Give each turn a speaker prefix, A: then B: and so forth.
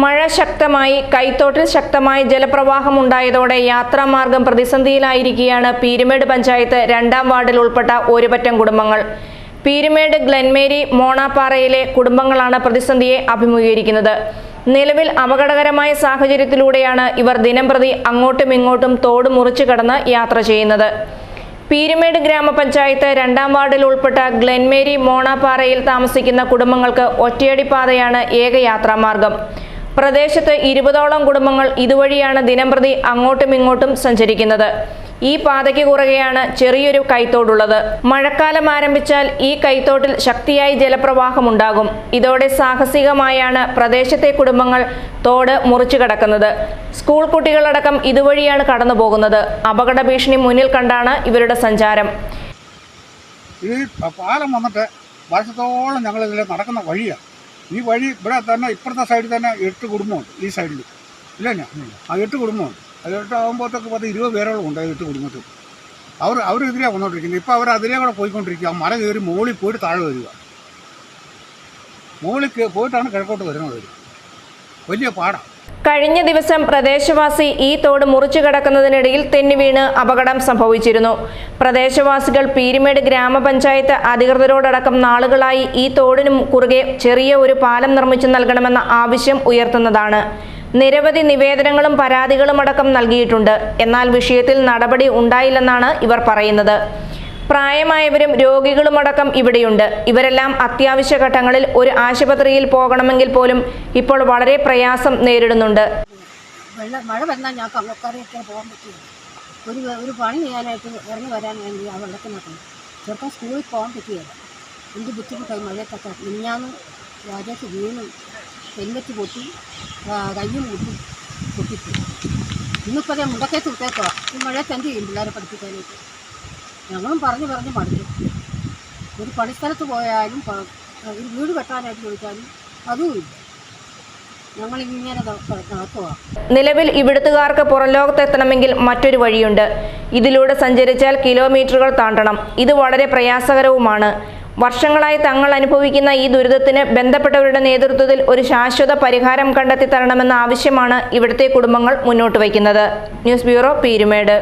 A: മഴ ശക്തമായി കൈത്തോട്ടിൽ ശക്തമായ ജലപ്രവാഹം ഉണ്ടായതോടെ യാത്രാമാർഗം പ്രതിസന്ധിയിലായിരിക്കുകയാണ് പീരുമേട് പഞ്ചായത്ത് രണ്ടാം വാർഡിൽ ഉൾപ്പെട്ട ഒരുപറ്റം കുടുംബങ്ങൾ. പീരുമേട് ഗ്ലെൻമേരി മോണാപ്പാറയിലെ കുടുംബങ്ങളാണ് പ്രതിസന്ധിയെ അഭിമുഖീകരിക്കുന്നത്. നിലവിൽ അപകടകരമായ സാഹചര്യത്തിലൂടെയാണ് ഇവർ ദിനംപ്രതി അങ്ങോട്ടും ഇങ്ങോട്ടും തോട് മുറിച്ചു കടന്ന് യാത്ര ചെയ്യുന്നത്. പീരുമേട് ഗ്രാമപഞ്ചായത്ത് രണ്ടാം വാർഡിൽ ഉൾപ്പെട്ട ഗ്ലെൻമേരി മോണാപ്പാറയിൽ താമസിക്കുന്ന കുടുംബങ്ങൾക്ക് ഒറ്റയടിപ്പാതയാണ് ഏക യാത്രാമാർഗം. പ്രദേശത്ത് ഇരുപതോളം കുടുംബങ്ങൾ ഇതുവഴിയാണ് ദിനംപ്രതി അങ്ങോട്ടും ഇങ്ങോട്ടും സഞ്ചരിക്കുന്നത്. ഈ പാതയ്ക്ക് കുറുകെയാണ് ചെറിയൊരു കൈത്തോടുള്ളത്. മഴക്കാലം ആരംഭിച്ചാൽ ഈ കൈത്തോട്ടിൽ ശക്തിയായി ജലപ്രവാഹമുണ്ടാകും ഇതോടെ സാഹസികമായാണ് പ്രദേശത്തെ കുടുംബങ്ങൾ തോട് മുറിച്ചു കടക്കുന്നത്. സ്കൂൾ കുട്ടികളടക്കം ഇതുവഴിയാണ് കടന്നു പോകുന്നത് അപകട ഭീഷണി മുന്നിൽ കണ്ടാണ് ഇവരുടെ സഞ്ചാരം.
B: ഈ പാലം വന്നിട്ട് വർഷത്തോളം ഞങ്ങൾ ഇതിൽ നടക്കുന്ന വഴിയാണ് ഈ വഴി ഇവിടെ തന്നെ ഇപ്പുറത്തെ സൈഡിൽ തന്നെ എട്ട് കുടുംബമുണ്ട് ഈ സൈഡിൽ ഇല്ല ആ എട്ട് കുടുംബമുണ്ട്. അത് എട്ട് ആകുമ്പോഴത്തേക്ക് പത്ത് ഇരുപത് പേരോളം ഉണ്ട് എട്ട് കുടുംബത്തിൽ. അവർ അവരെതിരെ വന്നുകൊണ്ടിരിക്കുന്നത് ഇപ്പോൾ അവർ അതിലേ കൂടെ പോയിക്കൊണ്ടിരിക്കുക. ആ മല കയറി മുകളിൽ പോയിട്ട് താഴെ വരിക. മുകളിൽ പോയിട്ടാണ് കിഴക്കോട്ട് വരുന്നത്. വലിയ പാടാണ്
A: കഴിഞ്ഞ ദിവസം പ്രദേശവാസി ഈ തോട് മുറിച്ചു കടക്കുന്നതിനിടയിൽ തെന്നി വീണ് അപകടം സംഭവിച്ചിരുന്നു. പ്രദേശവാസികൾ പീരുമേട് ഗ്രാമപഞ്ചായത്ത് അധികൃതരോടടക്കം നാളുകളായി ഈ തോടിന് കുറുകെ ചെറിയ ഒരു പാലം നിർമ്മിച്ചു നൽകണമെന്ന ആവശ്യം ഉയർത്തുന്നതാണ്. നിരവധി നിവേദനങ്ങളും പരാതികളും അടക്കം നൽകിയിട്ടുണ്ട്. എന്നാൽ വിഷയത്തിൽ നടപടി ഉണ്ടായില്ലെന്നാണ് ഇവർ പറയുന്നത്. പ്രായമായവരും രോഗികളുമടക്കം ഇവിടെയുണ്ട്. ഇവരെല്ലാം അത്യാവശ്യ ഘട്ടങ്ങളിൽ ഒരു ആശുപത്രിയിൽ പോകണമെങ്കിൽ പോലും ഇപ്പോൾ വളരെ പ്രയാസം നേരിടുന്നുണ്ട്.
C: മഴ വന്നാൽ ഞങ്ങൾക്ക് അങ്ങോട്ടറിയൊക്കെ പോകാൻ പറ്റില്ല. ഒരു ഒരു പണി ചെയ്യാനായിട്ട് ഇറങ്ങി വരാൻ വേണ്ടി ആ വെള്ളത്തിനൊക്കെ ചെറുപ്പം സ്കൂളിൽ പോകാൻ പറ്റിയല്ല എന്ത് ബുദ്ധിമുട്ടായി മഴയത്തൊക്കെ? മിഞ്ഞാന്ന് രാജേഷ് വീണു ഹെൽമെറ്റ് പൊട്ടി കയ്യും മുട്ടി പൊട്ടിപ്പോയി. ഇന്നിപ്പോൾ അതേ മുണ്ടക്കയത്ത് വിട്ടേക്കുക ഈ മഴയത്ത് എന്ത് ചെയ്യും പിള്ളേരെ പഠിപ്പിക്കാനായിട്ട്? ഞങ്ങളും പറഞ്ഞു പറഞ്ഞ് മടുത്തു. ഒരു പണിസ്ഥലത്ത് പോയാലും ഒരു വീട് കെട്ടാനായിട്ട് ചോദിച്ചാലും അതുമില്ല.
A: നിലവിൽ ഇവിടുത്തുകാർക്ക് പുറംലോകത്തെത്തണമെങ്കിൽ മറ്റൊരു വഴിയുണ്ട്. ഇതിലൂടെ സഞ്ചരിച്ചാൽ കിലോമീറ്ററുകൾ താണ്ടണം. ഇത് വളരെ പ്രയാസകരവുമാണ്. വർഷങ്ങളായി തങ്ങൾ അനുഭവിക്കുന്ന ഈ ദുരിതത്തിന് ബന്ധപ്പെട്ടവരുടെ നേതൃത്വത്തിൽ ഒരു ശാശ്വത പരിഹാരം കണ്ടെത്തി തരണമെന്ന ആവശ്യമാണ് ഇവിടുത്തെ കുടുംബങ്ങൾ മുന്നോട്ട് വയ്ക്കുന്നത്. News bureau Peermade.